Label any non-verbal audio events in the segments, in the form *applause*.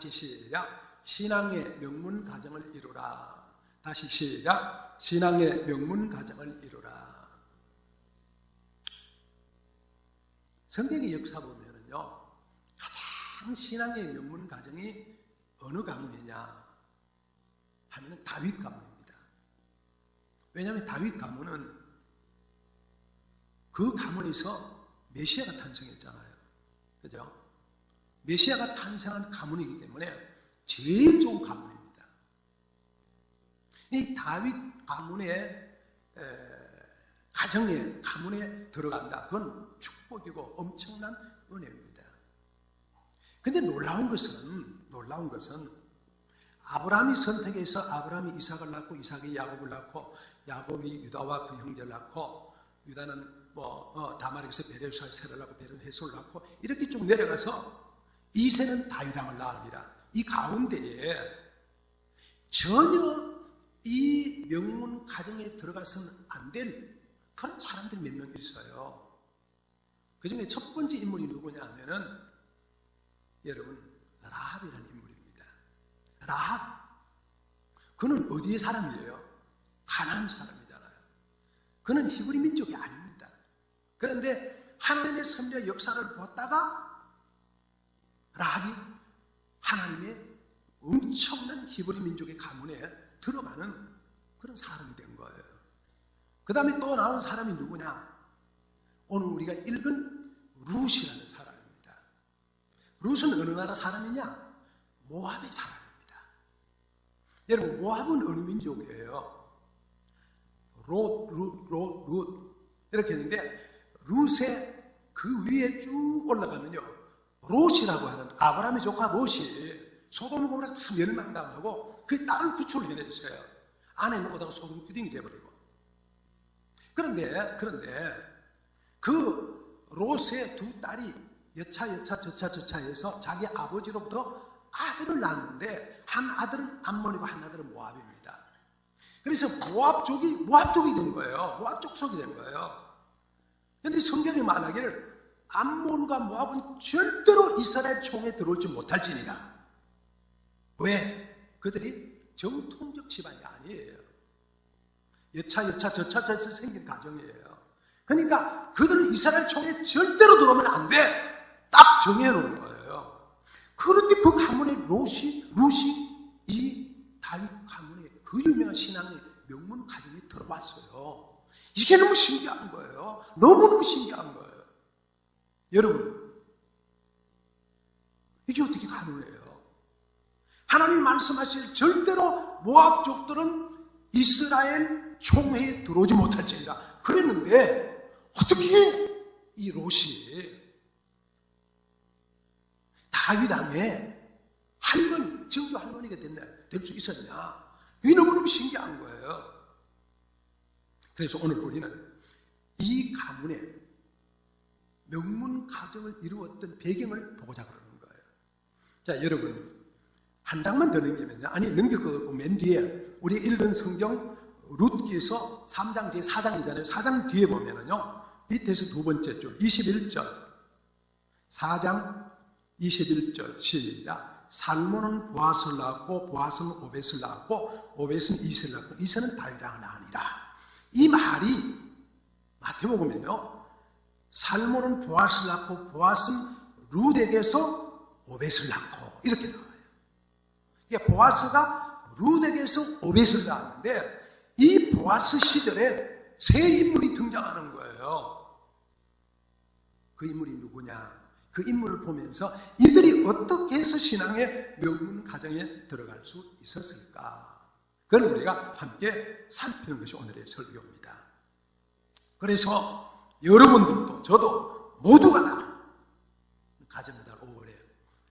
같이 시작. 신앙의 명문 가정을 이루라. 다시 시작. 신앙의 명문 가정을 이루라. 성경의 역사 보면은요, 가장 신앙의 명문 가정이 어느 가문이냐 하면은 다윗 가문입니다. 왜냐하면 다윗 가문은 그 가문에서 메시아가 탄생했잖아요. 그죠? 메시아가 탄생한 가문이기 때문에 제일 좋은 가문입니다. 이 다윗 가문의 가정에 가문에 들어간다. 그건 축복이고 엄청난 은혜입니다. 근데 놀라운 것은 놀라운 것은 아브라함이 선택해서 아브라함이 이삭을 낳고 이삭이 야곱을 낳고 야곱이 유다와 그 형제를 낳고 유다는 뭐 어, 다말에서 베레스와 세를 낳고 베레스를 낳고 이렇게 쭉 내려가서 이세는 다윗왕을 낳으리라. 이 가운데에 전혀 이 명문 가정에 들어가서는 안 될 그런 사람들이 몇 명 있어요. 그 중에 첫 번째 인물이 누구냐 하면은 여러분 라합이라는 인물입니다. 라합. 그는 어디의 사람이에요? 가나안 사람이잖아요. 그는 히브리 민족이 아닙니다. 그런데 하나님의 선대 역사를 보다가 라합이 하나님의 엄청난 히브리 민족의 가문에 들어가는 그런 사람이 된 거예요. 그 다음에 또 나온 사람이 누구냐? 오늘 우리가 읽은 룻이라는 사람입니다. 룻은 어느 나라 사람이냐? 모압의 사람입니다. 여러분, 모압은 어느 민족이에요? 롯, 룻, 롯, 룻. 이렇게 했는데, 룻의 그 위에 쭉 올라가면요. 롯이라고 하는 아브라함의 조카 롯이 소돔 고모라 다 멸망당하고 그 딸을 구출을 해냈어요. 아내는 오다가 소돔 끄딩이 돼버리고. 그런데, 그런데, 그 롯의 두 딸이 여차 여차 저차 저차 해서 자기 아버지로부터 아들을 낳는데 한 아들은 암몬이고 한 아들은 모압입니다. 그래서 모압족이 모압족이 된 거예요. 모압족 속이 된 거예요. 그런데 성경이 말하기를 암몬과 모압은 절대로 이스라엘 총에 들어올지 못할지니라. 왜? 그들이 정통적 집안이 아니에요. 여차 여차 저차 저차 생긴 가정이에요. 그러니까 그들은 이스라엘 총에 절대로 들어오면 안 돼. 딱 정해놓은 거예요. 그런데 그 가문의 롯이, 룻이 이 다윗 가문의 그 유명한 신앙의 명문 가정에 들어왔어요. 이게 너무 신기한 거예요. 너무너무 신기한 거예요. 여러분, 이게 어떻게 가능해요? 하나님 말씀하실 절대로 모압 족들은 이스라엘 총회에 들어오지 못할지니라 그랬는데 어떻게 이 롯이 다윗 왕의 할머니, 정규 할머니가 될수 있었냐? 이게 너무너무 신기한 거예요. 그래서 오늘 우리는 이 가문의 명문 가정을 이루었던 배경을 보고자 그러는 거예요. 자, 여러분, 한 장만 더 넘기면요. 아니, 넘길 거 없고 맨 뒤에 우리 읽은 성경 룻기에서 3장 뒤에 4장이잖아요. 4장 뒤에 보면은요. 밑에서 두 번째 줄 21절 4장 21절 시작 살몬은 보아스를 낳았고 보아스는 오벳을 낳았고 오벳은 이세를 낳았고 이세는 다윗왕을 낳으니라. 이 말이 마태복음에요. 살몬은 보아스를 낳고 보아스는 룻에게서 오벳을 낳고 이렇게 나와요. 이게 보아스가 룻에게서 오벳을 낳았는데 이 보아스 시절에 새 인물이 등장하는 거예요. 그 인물이 누구냐? 그 인물을 보면서 이들이 어떻게 해서 신앙의 명문 가정에 들어갈 수 있었을까? 그걸 우리가 함께 살피는 것이 오늘의 설교입니다. 그래서 여러분들도 저도 모두가 다 가정의 달 5월에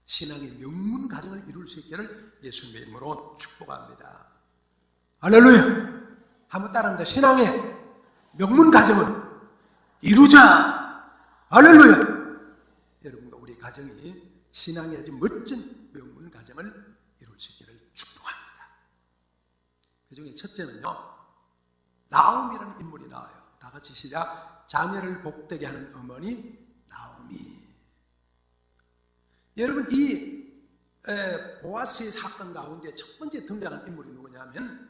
신앙의 명문 가정을 이룰 수 있기를 예수님의 이름으로 축복합니다. 할렐루야! 한번 따라합니다. 신앙의 명문 가정을 이루자! 할렐루야! 여러분과 우리 가정이 신앙의 아주 멋진 명문 가정을 이룰 수 있기를 축복합니다. 그 중에 첫째는요, 나옴이라는 인물이 나와요. 다 같이 시작. 자녀를 복되게 하는 어머니 나옴이. 여러분 이 에, 보아스의 사건 가운데 첫 번째 등장한 인물이 누구냐면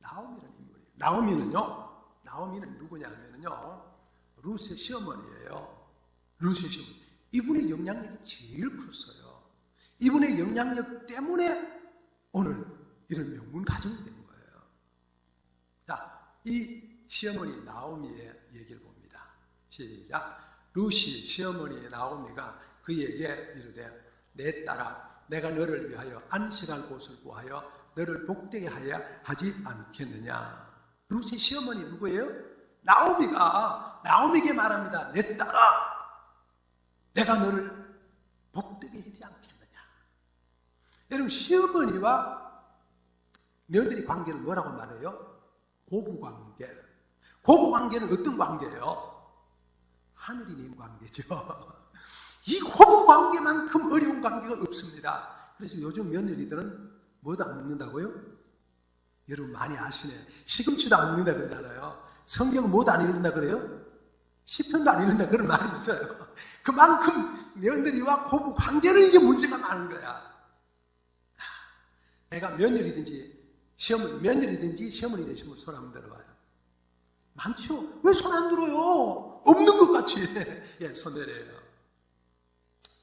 나오미라는 인물이에요. 나오미는요. 나오미는 누구냐 하면요. 루스의 시어머니예요. 루스의 시어머니. 이분의 영향력이 제일 컸어요. 이분의 영향력 때문에 오늘 이런 명문 가정이 된 거예요. 자, 이 시어머니 나오미의 얘기를 봅니다. 시작. 루시 시어머니 나오미가 그에게 이르되 내 딸아 내가 너를 위하여 안식할 곳을 구하여 너를 복되게 하여 하지 않겠느냐. 루시 시어머니 누구예요? 나오미가 나오미에게 말합니다. 내 딸아 내가 너를 복되게 하지 않겠느냐. 여러분 시어머니와 며느리 관계를 뭐라고 말해요? 고부 관계. 고부 관계는 어떤 관계예요? 하늘이 낸 관계죠. *laughs* 이 고부 관계만큼 어려운 관계가 없습니다. 그래서 요즘 며느리들은 뭐도 안 먹는다고요? 여러분 많이 아시네. 시금치도 안 먹는다 그러잖아요. 성경은 뭐도 안 읽는다 그래요? 시편도 안 읽는다 그런 말이 있어요. *laughs* 그만큼 며느리와 고부 관계는 이게 문제가 많은 거야. 내가 며느리든지 시어머니, 며느리든지 시어머니 되시면 손 한번 들어봐요. 많죠? 왜 손 안 들어요? 없는 것 같이. *laughs* 예, 손 내려요.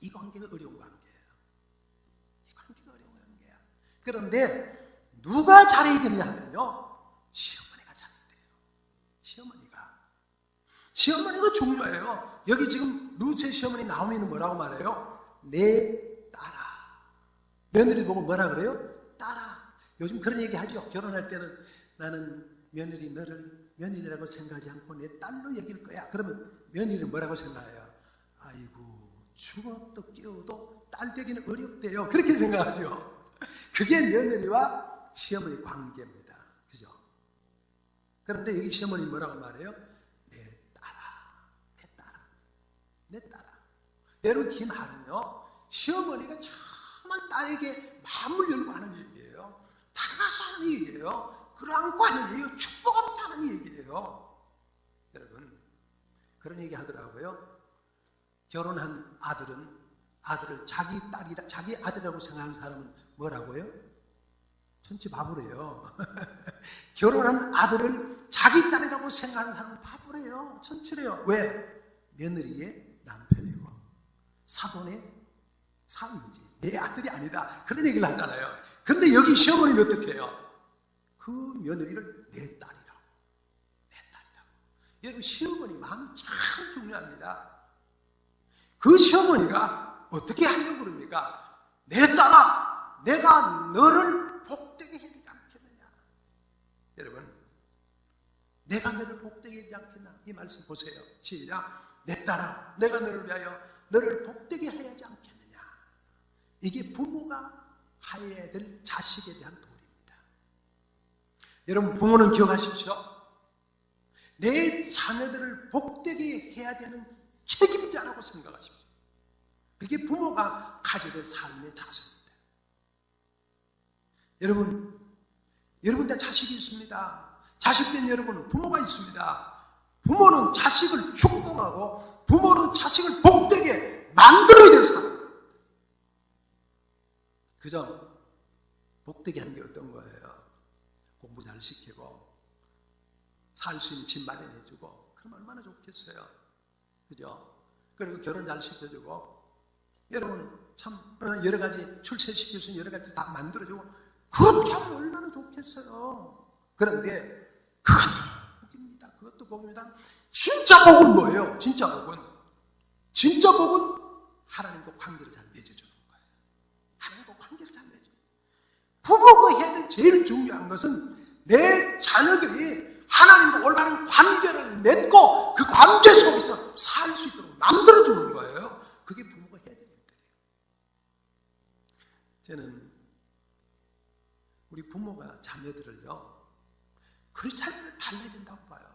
이 관계가 어려운 관계예요. 이 관계가 어려운 관계야. 그런데 누가 잘해야 되느냐 하면요. 시어머니가 잘해야 돼요. 시어머니가. 시어머니가 중요해요. 여기 지금 루츠의 시어머니 나오미는 뭐라고 말해요? 내 딸아. 며느리 보고 뭐라 그래요? 딸아. 요즘 그런 얘기 하죠. 결혼할 때는 나는 며느리 너를 며느리라고 생각하지 않고 내 딸로 여길 거야. 그러면 며느리는 뭐라고 생각해요? 아이고 죽어도 깨워도 딸 되기는 어렵대요. 그렇게 생각하죠. 그게 며느리와 시어머니 관계입니다. 그죠? 그런데 여기 시어머니 뭐라고 말해요? 내 딸아, 내 딸아, 내 딸아. 긴 말은요. 시어머니가 정말 딸에게 마음을 열고 하는 얘기예요. 달아서 하는 얘기예요. 그러한 관계예요. 축복하면서 하는 얘기예요. 여러분, 그런 얘기 하더라고요. 결혼한 아들은 아들을 자기 딸이라, 자기 아들이라고 생각하는 사람은 뭐라고요? 전체 바보래요. *laughs* 결혼한 아들을 자기 딸이라고 생각하는 사람은 바보래요. 천치래요. 왜? 며느리의 남편이고 사돈의 사위이지. 내 아들이 아니다. 그런 얘기를 하잖아요. 그런데 여기 시어머니는 어떻게 해요? 그 며느리를 내 딸이라고. 내 딸이라고. 여러분, 시어머니 마음이 참 중요합니다. 그 시어머니가 어떻게 하려고 그럽니까? 내 딸아, 내가 너를 복되게 해야 되지 않겠느냐. 여러분, 내가 너를 복되게 하지 않겠나? 이 말씀 보세요. 시작. 내 딸아, 내가 너를 위하여 너를 복되게 해야지 않겠느냐. 이게 부모가 하여야 될 자식에 대한. 여러분, 부모는 기억하십시오. 내 자녀들을 복되게 해야 되는 책임자라고 생각하십시오. 그게 부모가 가져야 될 삶의 자세입니다. 여러분, 여러분 다 자식이 있습니다. 자식된 여러분은 부모가 있습니다. 부모는 자식을 축복하고 부모는 자식을 복되게 만들어야 될 사람. 그죠? 복되게 하는 게 어떤 거예요? 공부 잘 시키고 살 수 있는 집 마련해주고 그럼 얼마나 좋겠어요. 그죠? 그리고 결혼 잘 시켜주고 여러분 참 어, 여러 가지 출세시킬 수 있는 여러 가지 다 만들어주고 그렇게 하면 얼마나 좋겠어요. 그런데 그것도 복입니다. 그것도 복입니다. 진짜 복은 뭐예요? 진짜 복은 진짜 복은 하나님과 관계를 잘 맺어주는 거예요. 하나님과 관계를 잘 맺어. 부부가 해야 될 제일 중요한 것은 내 자녀들이 하나님과 올바른 관계를 맺고 그 관계 속에서 살 수 있도록 만들어주는 거예요. 그게 부모가 해야 되는 일이에요. 저는 우리 부모가 자녀들을요, 그리 자녀를 달래야 된다고 봐요.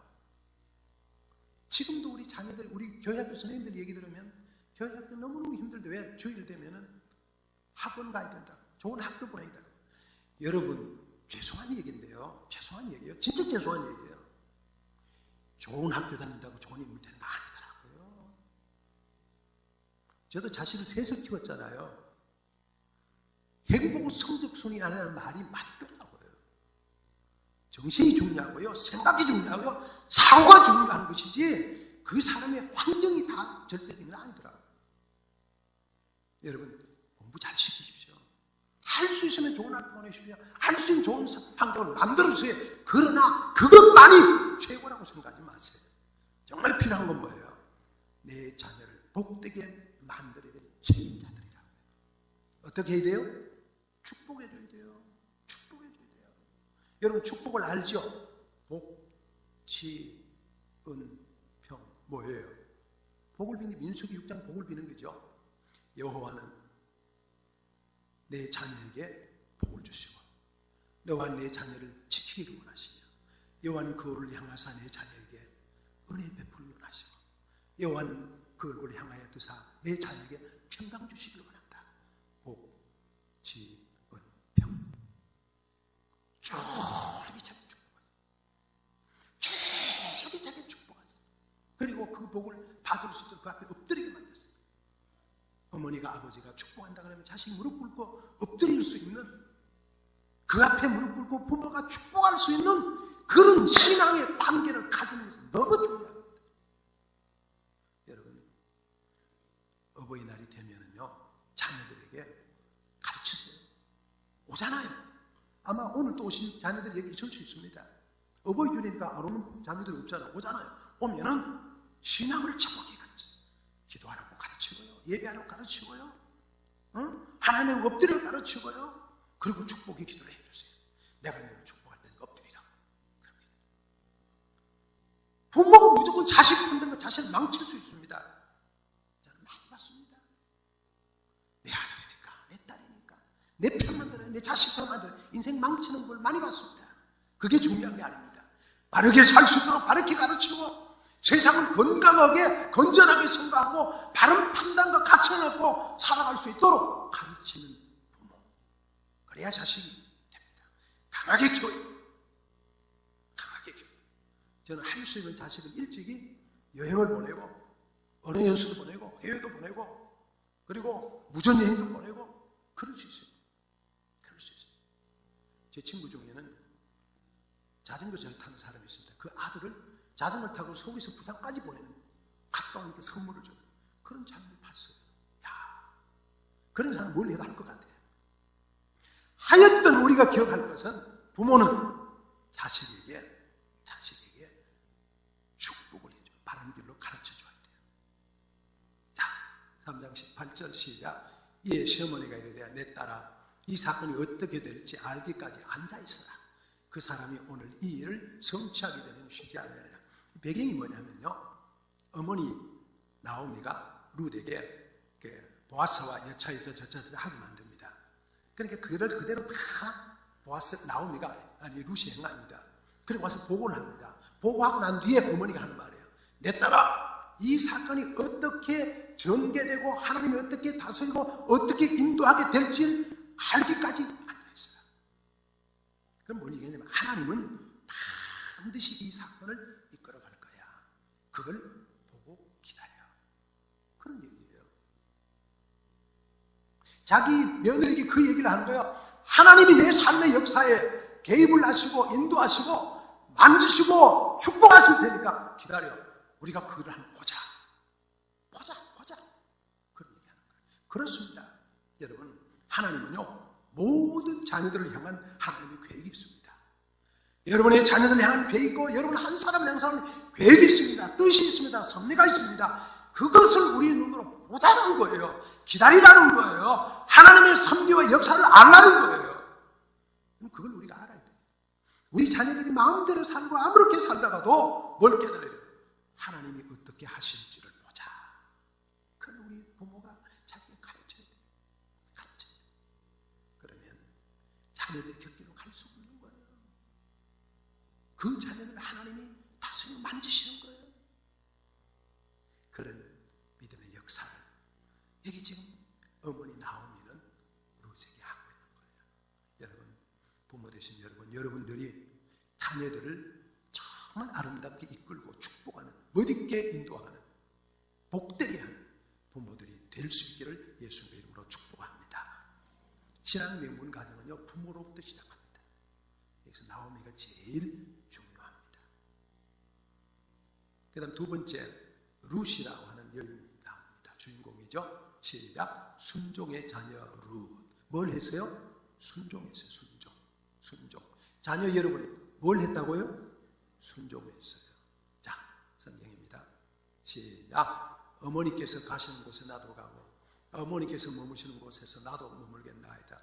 지금도 우리 자녀들, 우리 교회 학교 선생님들 얘기 들으면 교회 학교 너무너무 힘들대. 왜? 주일 되면은 학원 가야 된다. 좋은 학교 보내야 된다. 여러분, 죄송한 얘기인데요. 죄송한 얘기예요. 진짜 죄송한 얘기예요. 좋은 학교 다닌다고 좋은 인물 되는 거 아니더라고요. 저도 자식을 셋을 키웠잖아요. 행복 성적순이 아니라는 말이 맞더라고요. 정신이 중요하고요. 생각이 중요하고요. 사고가 중요한 것이지 그 사람의 환경이 다 절대적인 건 아니더라고요. 여러분 공부 잘 시키십시오. 할 수 있으면 좋은 학교 보내십시오. 할 수 있는 좋은 환경을 만들어주세요. 그러나 그것만이 최고라고 생각하지 마세요. 정말 필요한 건 뭐예요? 내 자녀를 복되게 만들어야 될 책임자들이라. 어떻게 해야 돼요? 축복해줘야 돼요. 축복해줘야 돼요. 여러분 축복을 알죠? 복, 치, 은, 평 뭐예요? 복을 비는 민수기 6장 복을 비는 거죠. 여호와는 내 자녀에게 복을 주시고 너와 내 자녀를 지키기를 원하시며 여호와는 그 얼굴을 향하사 내 자녀에게 은혜 베풀기 원하시고 여호와는 그 얼굴을 향하여 두사 내 자녀에게 평강 주시기를 원한다. 복, 지, 은, 평. 쫄깃하게 축복하세요. 쫄깃하게 축복하세요. 그리고 그 복을 받을 수 있도록 그 앞에 엎드리게 만드세요. 어머니가 아버지가 축복한다 그러면 자식이 무릎 꿇고 엎드릴 수 있는 그 앞에 무릎 꿇고 부모가 축복할 수 있는 그런 신앙의 관계를 가지는 것은 너무 중요합니다. 여러분, 어버이날이 되면은요, 자녀들에게 가르치세요. 오잖아요. 아마 오늘 또 오신 자녀들이 여기 있을 수 있습니다. 어버이 주니까 안 오는 자녀들이 없잖아요. 오잖아요. 오면은 신앙을 정확히 가르치세요. 기도하라고. 예배하라고 가르치고요. 어? 하나님 엎드려 가르치고요. 그리고 축복의 기도를 해주세요. 내가 너를 축복할 때는 엎드리라. 그렇게. 부모가 무조건 자식 흔들면 자식을 망칠 수 있습니다. 저는 많이 봤습니다. 내 아들이니까, 내 딸이니까, 내 편만 들어요. 내 자식 편만 들어요. 인생 망치는 걸 많이 봤습니다. 그게 중요한 게 아닙니다. 바르게 살 수 있도록 바르게 가르치고 세상을 건강하게 건전하게 생각하고 바른 판단과 가치를 갖고 살아갈 수 있도록 가르치는 부모 그래야 자식이 됩니다. 강하게 키워요. 강하게 키워요. 저는 할 수 있는 자식은 일찍이 여행을 보내고 어느 연수도 보내고 해외도 보내고 그리고 무전 여행도 보내고 그럴 수 있어요. 그럴 수 있어요. 제 친구 중에는 자전거를 타는 사람이 있습니다. 그 아들을 자전거 타고 서울에서 부산까지 보내는 갔다 오니까 선물을 줘요. 그런 장면을 봤어요. 야, 그런 사람 뭘 해도 할 것 같아요. 하였던 우리가 기억할 것은 부모는 자식에게 자식에게 축복을 해줘. 바른 길로 가르쳐 줘야 돼요. 자, 3장 18절 시작. 이에 시어머니가 이르되 내 딸아 이 사건이 어떻게 될지 알기까지 앉아 있어라. 그 사람이 오늘 이 일을 성취하게 되는 쉬지 않으리라. 배경이 뭐냐면요. 어머니 나오미가 그 보아스와 여차에서 저차에서 하게 만듭니다. 그러니까 그를 그대로 다 보아스 나오미가 아니 룻이 행합니다. 그리고 와서 보고를 합니다. 보고하고 난 뒤에 어머니가 하는 말이에요. 내 딸아, 이 사건이 어떻게 전개되고 하나님이 어떻게 다스리고 어떻게 인도하게 될지 알기까지 앉아있어요. 그럼 뭔 얘기냐면 하나님은 반드시 이 사건을. 그걸 보고 기다려. 그런 얘기예요. 자기 며느리에게 그 얘기를 하는 거예요. 하나님이 내 삶의 역사에 개입을 하시고 인도하시고 만지시고 축복하실 테니까 기다려. 우리가 그걸 한번 보자. 보자, 보자. 그런 얘기하는 거예요. 그렇습니다. 여러분, 하나님은요, 모든 자녀들을 향한 하나님의 계획이 있습니다. 여러분의 자녀들을 향한 계획이 있고, 여러분 한 사람을 향한 계획이 있습니다. 뜻이 있습니다. 섭리가 있습니다. 그것을 우리 눈으로 보자는 거예요. 기다리라는 거예요. 하나님의 섭리와 역사를 알라는 거예요. 그걸 우리가 알아야 돼요. 우리 자녀들이 마음대로 살고 아무렇게 살다가도 뭘 깨달아야 돼요? 하나님이 어떻게 하실지를 보자. 그걸 우리 부모가 자기가 가르쳐야 돼요. 가르쳐야 돼요. 그러면 자녀들이 곁길로 갈 수 없는 거예요. 그 자녀를 하나님이 다스리고 만지시는 거예요. 그런 믿음의 역사를 여기 지금 어머니 나오미는 루세게 하고 있는 거예요. 여러분 부모 되신 여러분 여러분들이 자녀들을 정말 아름답게 이끌고 축복하는 멋있게 인도하는 복되게 하는 부모들이 될 수 있기를 예수의 이름으로 축복합니다. 신앙 명문 가정은요 부모로부터 시작합니다. 여기서 나오미가 제일 중요합니다. 그 다음 두 번째 루시라고 하는 여인이 나옵니다. 주인공이죠. 시작 순종의 자녀 루. 뭘 했어요? 순종했어요. 순종. 순종. 자녀 여러분 뭘 했다고요? 순종했어요. 자 성경입니다. 시작 어머니께서 가시는 곳에 나도 가고 어머니께서 머무시는 곳에서 나도 머물겠나이다.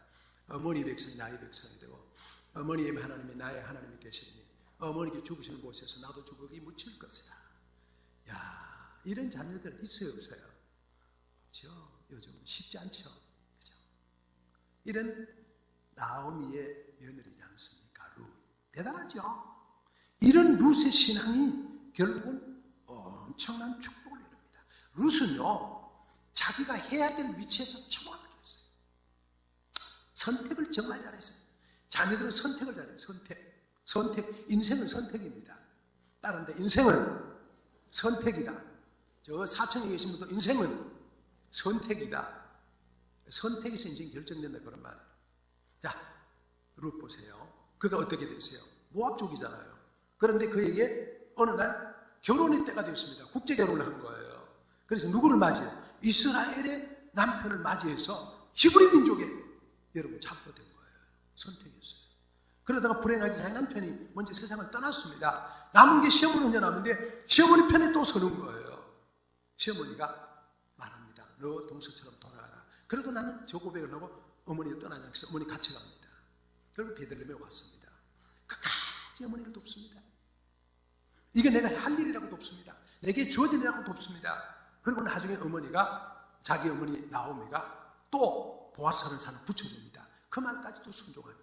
어머니 백성이 나의 백성이 되고 어머니의 하나님이 나의 하나님이 되시니 어머니께 죽으시는 곳에서 나도 죽으기 묻힐 것이다. 야 이런 자녀들 있어요 없어요? 없죠. 요즘 쉽지 않죠. 그죠? 이런 나오미의 며느리지 않습니까? 루 대단하죠. 이런 룻의 신앙이 결국은 엄청난 축복을 이룹니다. 룻은요 자기가 해야 될 위치에서 정확하게 했어요. 선택을 정말 잘했어요. 자녀들은 선택을 잘해요. 선택. 선택. 인생은 선택입니다. 다른데 인생은 선택이다. 저 사층에 계신 분도 인생은 선택이다. 선택에서 인생이 결정된다 그런 말이에요. 자, 룻 보세요. 그가 어떻게 됐어요? 모압족이잖아요. 그런데 그에게 어느 날 결혼의 때가 되었습니다. 국제 결혼을 한 거예요. 그래서 누구를 맞이해요? 이스라엘의 남편을 맞이해서 히브리 민족에 여러분 잡도된 거예요. 선택했어요. 그러다가 불행하게 자기 남편이 먼저 세상을 떠났습니다. 남은 게 시어머니 혼자 남은데 시어머니 편에 또 서는 거예요. 시어머니가 말합니다. 너 동서처럼 돌아가라. 그래도 나는 저 고백을 하고 어머니가 떠나지 않겠어. 어머니 같이 갑니다. 그리고 베들레헴에 왔습니다. 끝까지 어머니를 돕습니다. 이게 내가 할 일이라고 돕습니다. 내게 주어진 일이라고 돕습니다. 그리고 나중에 어머니가 자기 어머니 나오미가 또 보아스라는 사람을 붙여줍니다. 그 말까지도 순종합니다.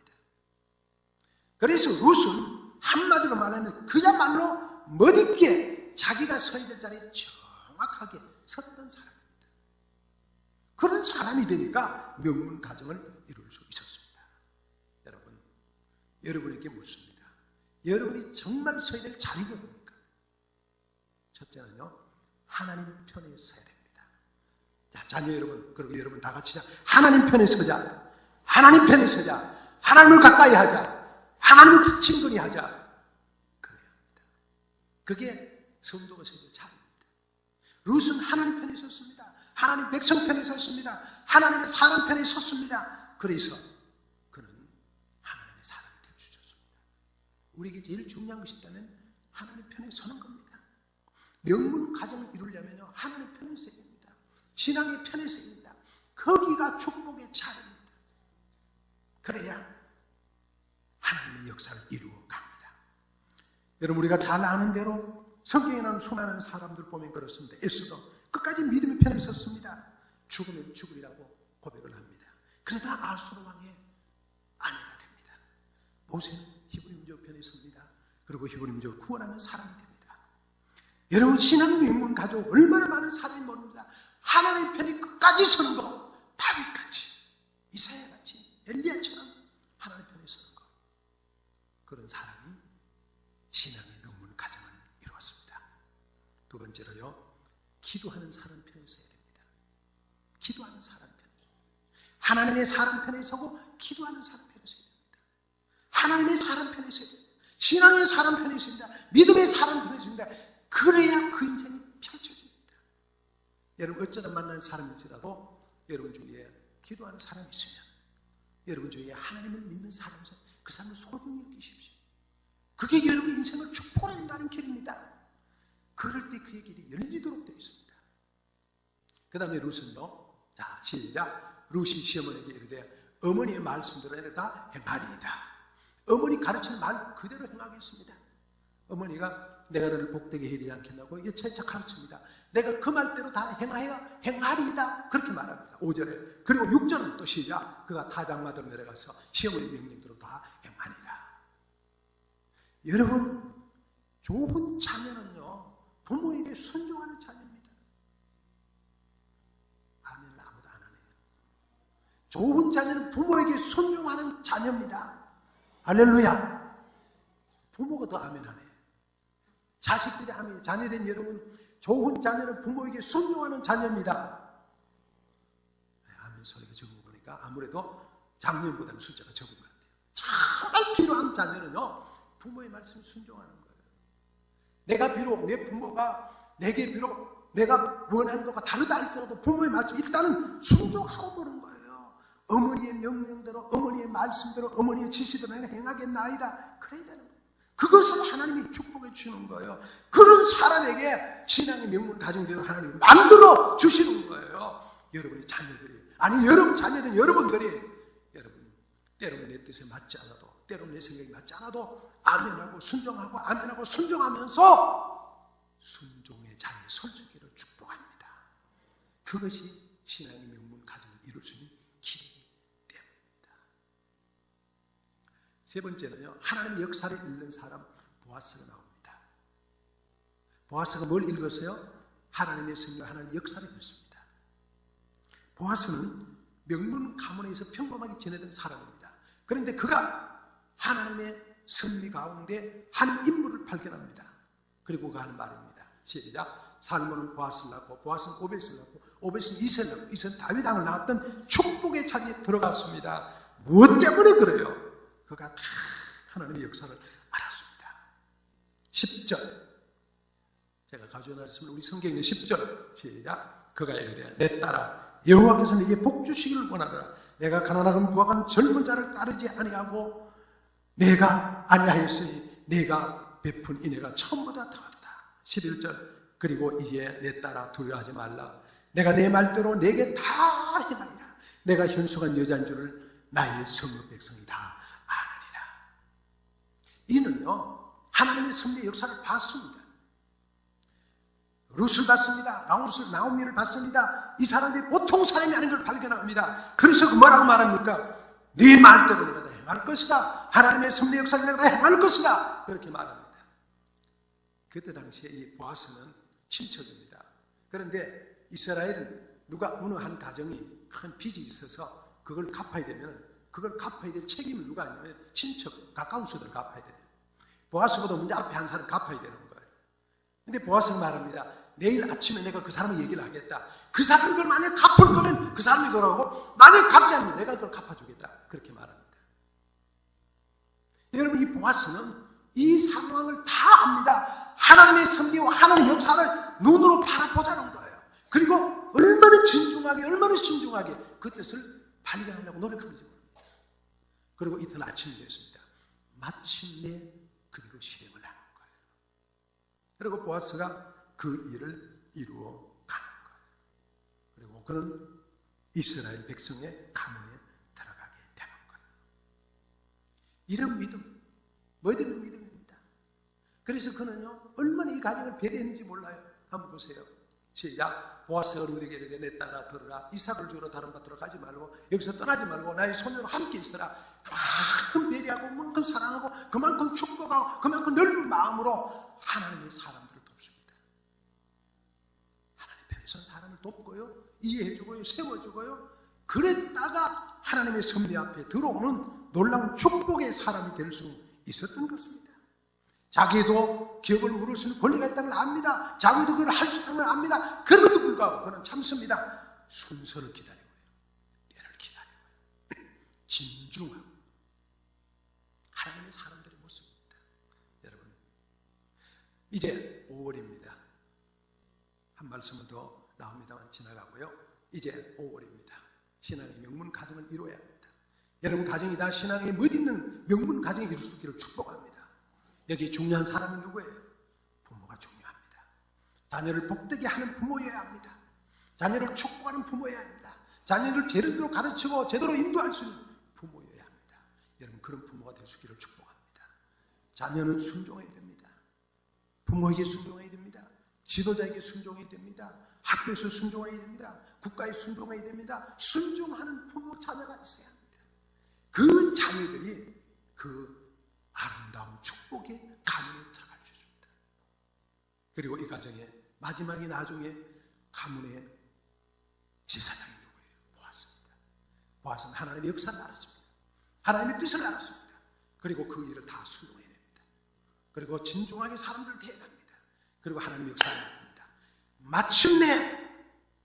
그래서 룻은 한마디로 말하면 그야말로 멋있게 자기가 서야 될 자리에 정확하게 섰던 사람입니다. 그런 사람이 되니까 명문 가정을 이룰 수 있었습니다. 여러분, 여러분에게 묻습니다. 여러분이 정말 서야 될 자리가 뭡니까? 첫째는요, 하나님 편에 서야 됩니다. 자, 자녀 여러분, 그리고 여러분 다 같이 하나님 편에 서자. 하나님 편에 서자. 하나님을 가까이 하자. 하나님을 친근히 하자. 그래야 합니다. 그게 성도가 서야 될 자리입니다. 룻은 하나님 편에 섰습니다. 하나님 백성 편에 섰습니다. 하나님의 사람 편에 섰습니다. 그래서 그는 하나님의 사람이 되어 주셨습니다. 우리에게 제일 중요한 것이 있다면 하나님 편에 서는 겁니다. 명문 가정을 이루려면요 하나님 편에 서야 됩니다. 신앙의 편에 서야 됩니다. 거기가 축복의 자리입니다. 그래야 역사를 이루어 갑니다. 여러분 우리가 다 아는 대로 성경에 나오는 수많은 사람들 보면 그렇습니다. 에스도 끝까지 믿음의 편에 섰습니다. 죽으면 죽으리라고 고백을 합니다. 그러다 아수르 왕의 아내가 됩니다. 모세는 히브리 민족 편에 섭니다. 그리고 히브리 민족을 구원하는 사람이 됩니다. 여러분 신앙 명문 가족 얼마나 많은 사람이 모릅니다. 하나님 편에 끝까지 서는 거 다윗같이 이사야같이 엘리야처럼 하나님 편에 서는 거 그런 사람이 신앙의 명문 가정을 이루었습니다. 두 번째로요 기도하는 사람 편에 서야 됩니다. 기도하는 사람 편. 하나님의 사람 편에 서고 기도하는 사람 편에 서야 됩니다. 하나님의 사람 편에 서야 됩니다. 신앙의 사람 편에 서야 됩니다. 믿음의 사람 편에 서야 됩니다. 그래야 그 인생이 펼쳐집니다. 여러분 어쩌다 만난 사람일지라도 여러분 주위에 기도하는 사람이 있으면 여러분 주위에 하나님을 믿는 사람이 있으면 그 사람을 소중히 여기십시오. 그게 여러분 인생을 축복한다는 길입니다. 그럴 때 그의 길이 열리도록 되어 있습니다. 그 다음에 룻은요, 자, 시작. 룻이 시어머니에게 이르되 어머니의 말씀대로 다 행하리이다. 어머니 가르치는 말 그대로 행하겠습니다. 어머니가 내가 너를 복되게 해야 않겠냐고 여차여차 가르칩니다. 내가 그 말대로 다 행하여 행하리이다. 그렇게 말합니다. 5절에. 그리고 6절은 또 시작. 그가 타작마대로 내려가서 시어머니 명령대로 다 행하니라. 여러분, 좋은 자녀는요, 부모에게 순종하는 자녀입니다. 아멘을 아무도 안 하네요. 좋은 자녀는 부모에게 순종하는 자녀입니다. 할렐루야. 부모가 더 아멘하네. 자식들이 아멘. 자녀된 여러분, 좋은 자녀는 부모에게 순종하는 자녀입니다. 네, 아멘 소리가 적은 거 보니까 아무래도 작년보다는 숫자가 적은 것 같아요. 정말 필요한 자녀는요, 부모의 말씀에 순종하는 거예요. 내가 비록 내 부모가 내게 비록 내가 원하는 것과 다르다 할지라도 부모의 말씀 일단은 순종하고 보는 거예요. 어머니의 명령대로 어머니의 말씀대로 어머니의 지시대로 행하겠나이다. 그래야 되는 거예요. 그것을 하나님이 축복해 주시는 거예요. 그런 사람에게 신앙의 명문 가정대로 하나님이 만들어 주시는 거예요. 여러분의 자녀들이 아니 여러분 자녀들 여러분들이 여러분 때로는 내 뜻에 맞지 않아도 때로는 내 생각이 맞지 않아도 아멘하고 순종하고 아멘하고 순종하면서 순종의 자리에 설수 있기를 축복합니다. 그것이 신앙의 명문 가정을 이룰 수 있는 길이기 때문입니다. 세 번째는요. 하나님의 역사를 읽는 사람 보아스가 나옵니다. 보아스가 뭘 읽었어요? 하나님의 성령 하나님의 역사를 읽습니다. 보아스는 명문 가문에서 평범하게 지내던 사람입니다. 그런데 그가 하나님의 섭리 가운데 한 인물을 발견합니다. 그리고 그 하는 말입니다. 시작. 살몬은 보아스를 낳고 보아스는 오벳을 낳고 오벳은 이세를 낳고 이세는 다윗왕을 낳았던 축복의 자리에 들어갔습니다. 무엇 때문에 그래요? 그가 다 하나님의 역사를 알았습니다. 10절. 제가 가져놨으면 우리 성경에 있는 10절. 시작. 그가 이르되 내 딸아 여호와께서 네게 복 주시기를 원하노라. 내가 가난하건 부하건 젊은 자를 따르지 아니하고 내가 아니하였으니 내가 베푼 인애가 처음보다 더 하다. 11절. 그리고 이제 내 딸아 두려워하지 말라. 내가 내 말대로 내게 다 행하리라. 내가 현숙한 여자인 줄을 나의 성읍 백성이 다. 아느니라 이는요 하나님의 섭리의 역사를 봤습니다 룻을 봤습니다. 나우스를 나오미를 봤습니다. 이 사람들이 보통 사람이 아닌 걸 발견합니다. 그래서 그 뭐라고 말합니까? 네 말대로 내가 다 행할 것이다. 하나님의 섭리 역사를 내가 다 행할 것이다. 그렇게 말합니다. 그때 당시에 이 보아스는 친척입니다. 그런데 이스라엘은 누가 어느 한 가정이 큰 빚이 있어서 그걸 갚아야 되면 그걸 갚아야 될 책임을 누가 있냐면 친척, 가까운 수들 갚아야 돼요. 보아스보다 먼저 앞에 한 사람 갚아야 되는 거예요. 근데 보아스가 말합니다. 내일 아침에 내가 그 사람을 얘기를 하겠다. 그 사람이 그걸 만약 갚을 거면 그 사람이 돌아오고 만약 갚지 않으면 내가 그걸 갚아주겠다. 그렇게 말합니다. 여러분 이 보아스는 이 상황을 다 압니다. 하나님의 섭리와 하나님의 역사를 눈으로 바라보자는 거예요. 그리고 얼마나 진중하게 얼마나 신중하게 그 뜻을 발견하려고 노력하는지 모릅니다. 그리고 이튿 아침이 됐습니다. 마침내 그대로 실행을 하는 거예요. 그리고 보아스가 그 일을 이루어 가는 거예요. 그리고 그는 이스라엘 백성의 가문에 들어가게 되는 거예요. 이런 믿음, 뭐든 믿음입니다. 그래서 그는요, 얼마나 이 가정을 배려했는지 몰라요. 한번 보세요. 시작. 보아스가 이르되 내 딸아 들으라 이삭을 주러 다른 밭으로 가지 말고 여기서 떠나지 말고 나의 손녀로 함께 있으라 그만큼 배려하고 그만큼 사랑하고 그만큼 축복하고 그만큼 넓은 마음으로 하나님의 사람들을 돕습니다 하나님 편에 선 사람을 돕고요 이해해주고요 세워주고요 그랬다가 하나님의 섭리 앞에 들어오는 놀라운 축복의 사람이 될 수 있었던 것입니다 자기도 기업을 물을 수 있는 권리가 있다는 걸 압니다. 자기도 그걸 할 수 있다는 걸 압니다. 그럼에도 불구하고 그는 참습니다. 순서를 기다리고요. 때를 기다리고요. *clears throat* 진중하고 하나님의 사람들의 모습입니다. 여러분 이제 5월입니다. 한 말씀은 더 나옵니다만 지나가고요. 이제 5월입니다. 신앙의 명문 가정을 이루어야 합니다. 여러분 가정이 다 신앙의 멋있는 명문 가정이 이룰 수 있기를 축복합니다. 여기 중요한 사람이 누구예요? 부모가 중요합니다. 자녀를 복되게 하는 부모여야 합니다. 자녀를 축복하는 부모여야 합니다. 자녀를 제대로 가르치고 제대로 인도할 수 있는. 여러분 그런 부모가 될 수 있기를 축복합니다. 자녀는 순종해야 됩니다. 부모에게 순종해야 됩니다. 지도자에게 순종해야 됩니다. 학교에서 순종해야 됩니다. 국가에 순종해야 됩니다. 순종하는 부모 자녀가 있어야 합니다. 그 자녀들이 그 아름다운 축복의 가문에 들어갈 수 있습니다. 그리고 이 가정의 마지막에 나중에 가문의 제사장이 누구예요? 보았습니다. 보았으면 하나님의 역사를 알았습니다. 하나님의 뜻을 알았습니다. 그리고 그 일을 다 됩니다. 그리고 진중하게 사람들을 대해갑니다. 그리고 하나님의 역사를 알았습니다. 마침내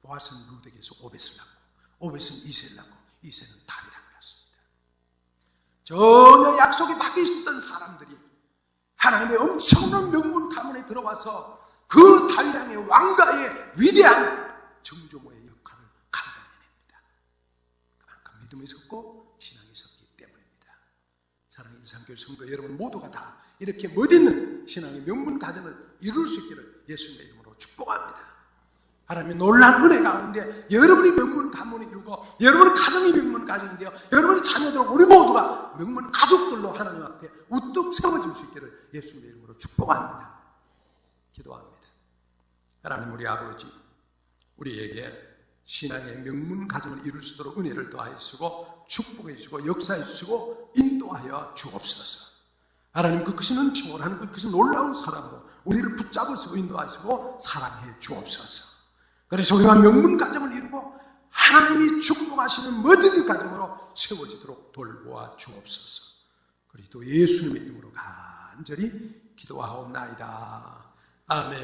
보아스는 루덱에서 오벳을 낳고 오벳은 이세를 낳고 이세는 다윗왕을 낳습니다. 전혀 약속이 박혀 있었던 사람들이 하나님의 엄청난 명문 가문에 들어와서 그 다윗왕의 왕가의 위대한 정조모의 역할을 감당해냅니다. 그만큼 믿음이 있었고 신앙이 있었기 때문입니다. 사랑하는 인상교회 성도 여러분 모두가 다 이렇게 멋있는 신앙의 명문 가정을 이룰 수 있기를 예수님의 이름으로 축복합니다. 하나님의 놀라운 은혜 가운데 여러분이 명문 가문을 이루고 여러분의 가정이 명문 가정인데요. 여러분의 자녀들 우리 모두가 명문 가족들로 하나님 앞에 우뚝 세워질 수 있기를 예수님의 이름으로 축복합니다. 기도합니다. 하나님 우리 아버지 우리에게 신앙의 명문 가정을 이룰 수 있도록 은혜를 더하여 주시고 축복해 주시고 역사해 주시고 인도하여 주옵소서. 하나님 그 크시는 초월하는 그 크신 놀라운 사랑으로 우리를 붙잡으시고 인도하시고 사랑해 주옵소서. 그래서 우리가 명문 가정을 이루고 하나님이 축복하시는 모든 가정으로 세워지도록 돌보아 주옵소서. 그리스도 예수님의 이름으로 간절히 기도하옵나이다. 아멘.